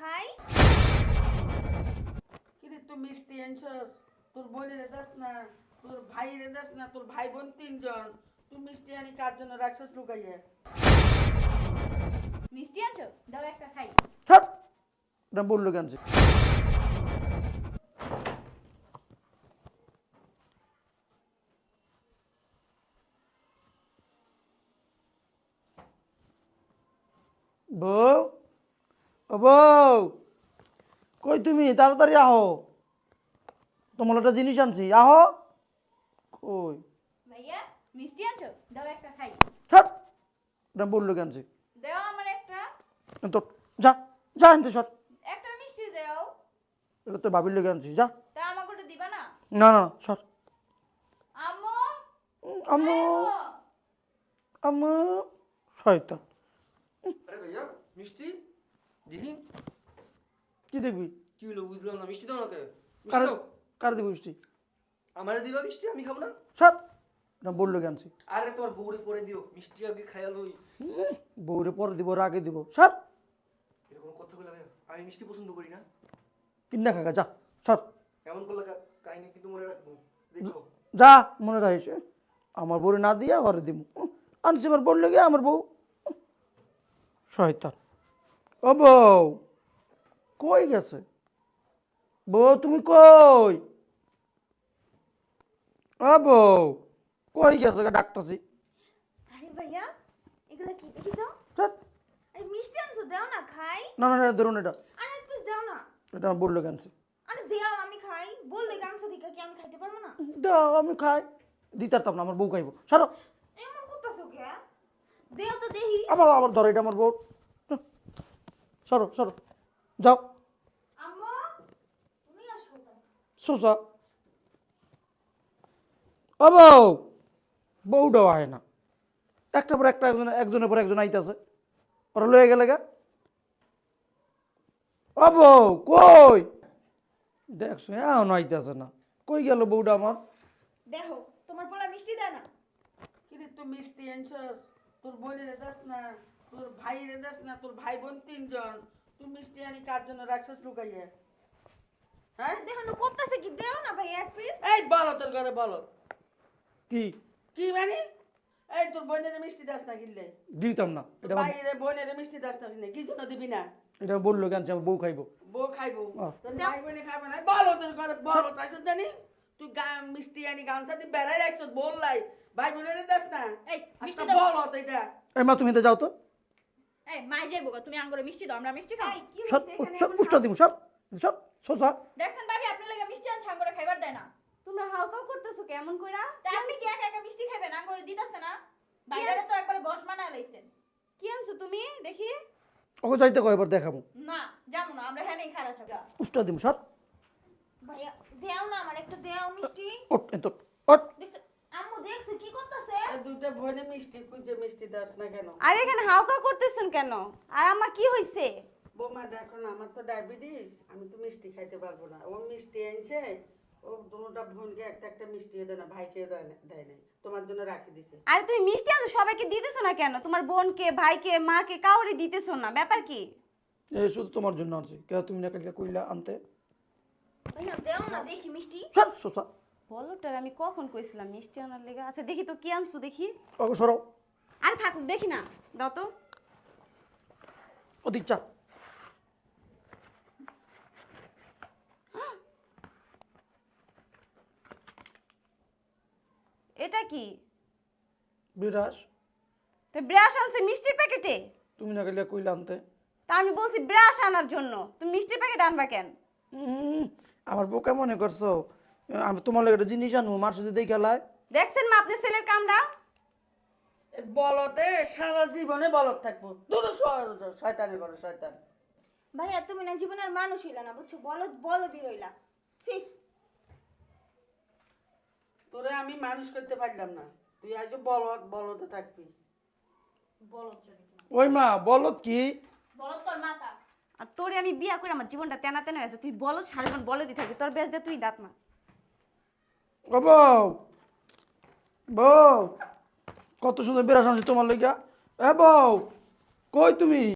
খাই কিরে তুই মিষ্টি আনছস? তোর বোনের দাস না তোর ভাইয়ের দাস না তোর ভাই বোন তিনজন। তুই মিষ্টি আনি কার জন্য রাখছস লুকাইয়া? মিষ্টি আনছো? দাও একটা খাই। ছাড় এটা বলল কেন? বউ ও বউ কই তুমি? তাড়াতাড়ি আহো। তোমার একটা জিনিস আনছি। আহো। কই? ভাইয়া মিষ্টি আনছো? দাও একটা খাই। ছাড় এটা বলল কেন দাও আমার একটা। তো যা যা আনতে সর। একটা মিষ্টি দাও। এটা তো ভাবির লোক আনছি যা। তা আমাকে ওটা দিবা না? না না সর। আম্মু? উম, আম্মু। আম্মু। আম্মু শয়তান। আরে ভাইয়া মিষ্টি? দিদি কি দেখবি? কি হলো বুঝলাম না মিষ্টি দাও না কে কার কার দিবি মিষ্টি? আমারে দিবা মিষ্টি আমি খাব না? সর। এটা বলল কেনছি আরে তোমার বউরে পরে দিও মিষ্টি আগে খাইয়া লই। বউরে পরে দিব ওর আগে দিব। সর। এরকম কথা বলে আমি মিষ্টি পছন্দ করি না। কিনা খাগা যা সর। এমন করলে কাহিনী কিন্তু মনে রাখব যা মনে রাখিস আমার বউরে না দিয়া ঘরে দিব আনছি আমার বললে গিয়ে আমার বউ? শয়তান। ও বউ কই গেছে? বউ তুমি কই? ও বউ কই গেছে ডাকতাছি। আরে ভাইয়া এগুলো কি দেখি তো? আরে মিষ্টি আনছো দাও না খাই। না না না ধরুন এটা। আরে এক পিস দাও না। এটা আমার বলল কেনছি আরে দাও আমি খাই। বললে গামছা দিকে কি আমি খাইতে পারব না? দাও আমি খাই। দিতারতাম না আমার বউ খাইবো। সরো এমন করতেছো কে? দেও তো দেখি। আবার আবার ধরো এটা আমার বউ। সরো সরো। যাও। আম্মু তুমি আসো ও বউ বউটাও আয় না। একটা পর একটা একজন একজনের পর একজন আইতাছে। ওরা লয়ে গেলে গা। ও বউ কই? দেখছ এখন আইতাছে না। কই গেল বউটা আমার? দেখো তোমার পোলা মিষ্টি দেয় না। কিরে তুই মিষ্টি আনছস তোর বোনের দাস না? তোর ভাইয়ের দাস না তোর ভাই বোন তিনজন। তুই মিষ্টি আনি কার জন্য রাখছস লুকাইয়া? হ্যাঁ? দেখো না করতেছে কি? দেও না ভাই এক পিস এই বলো তোর ঘরে বলো। কি? কি মানে? এই তোর বোনের মিষ্টি দাস না কিনলে? দিতাম না এটা আমার- বাইরে বোনের মিষ্টি দাস না কিনলে কি জন্য দিবি না? এটা বলল কেন আমার বউ খাইবো। বউ খাইবো। তোর ভাই বোনে খাবে না। বলো তোর ঘরে বলো তাই তো জানি। তুই গা- মিষ্টি আনি গামছা দিয়ে বেড়াই রাখছ বললাই ভাই বোনের দাস না? এই মিষ্টি আচ্ছা, বলো তো এটা। এই মা তুমি তো যাও তো। এই মাই যাইবো তুমি আঙ্গুরে মিষ্টি দাও আমরা মিষ্টি খাই কি সর সর উষ্টা দিব সর সর সোসা দেখছেন ভাবি আপনি লাগা মিষ্টি আনছে আঙ্গুরে খাইবার দেয় না। তোমরা হাউকাউ করতেছো কেমন কইরা? তা আপনি কি একা একা মিষ্টি খাইবেন? আঙ্গুরে দিতাছে না। বাইরে তো একবারে বস বানায় লাইছেন। কি আনছো তুমি? দেখি। ওকে যাইতে কয় দেখাবো। না জানো না আমরা থাকা। উষ্টা দিব সর ভাইয়া দেও না আমার একটা দেও মিষ্টি। ওট এত ওট। আম্মু দেখছ কি করতেছে? এই দুইটা মিষ্টি কুঞ্জে মিষ্টি দাস না কেন? আর এখানে হাউকাউ করতেছেন কেন? আর আমার কি হইছে? বৌমা দেখো না আমার তো ডায়াবেটিস আমি তো মিষ্টি খাইতে পারব না। ও মিষ্টি আনছে ও দুটা বোনকে একটা একটা মিষ্টি দেয় না ভাইকে দেয় না দেয় তোমার জন্য রাখি দিছে। আরে তুমি মিষ্টি আনছো সবাইকে দিতেছো না কেন? তোমার বোনকে ভাইকে মাকে কাউরে দিতেছো না ব্যাপার কি? এই শুধু তোমার জন্য আনছি। কে তুমি না কালকে কইলা আনতে? ভাইয়া দেও না দেখি মিষ্টি। সর সোসা বলোটার আমি কখন কইছিলাম? মিষ্টি আনার লেগে। আচ্ছা দেখি তো কি আনছো দেখি। ওকে সরো। আরে থাকুক দেখি না। দাও তো। অতি চা। এটা কি? বিরাস তো ব্রাশ আনছে মিষ্টির প্যাকেটে? তুমি না কালকে কইলা আনতে। তা আমি বলছি ব্রাশ আনার জন্য। তুমি মিষ্টির প্যাকেট আনবা কেন? আমার বোকা মনে করছ? তোমার লাগে একটা জিনিস আনব মার সাথে দেখে খেলায় দেখছেন মা আপনার ছেলের এই বলতে সারা জীবনে বলত থাকব। দুটো শয়তানের করে শয়তান। ভাইয়া তুমি না জীবনের মানুষ হইল না বুঝছ? বলো বলো দি রইলা। ছি। তোরে আমি মানুষ করতে পারলাম না। তুই আজ বলত বলতে থাকবি। বলো ওই মা বলত কি? বলো তোর মাতা। আর তোরে আমি বিয়া করে আমার জীবনটা তেনা তেনা হয়েছে। তুই বলো সারা জীবন বলে দি থাকবি। তোর বেশ দে তুই দাঁত মা। ও বউ বউ কত সুন্দর বেড়া শুনছি তোমার লইকা এ বউ কই তুমি?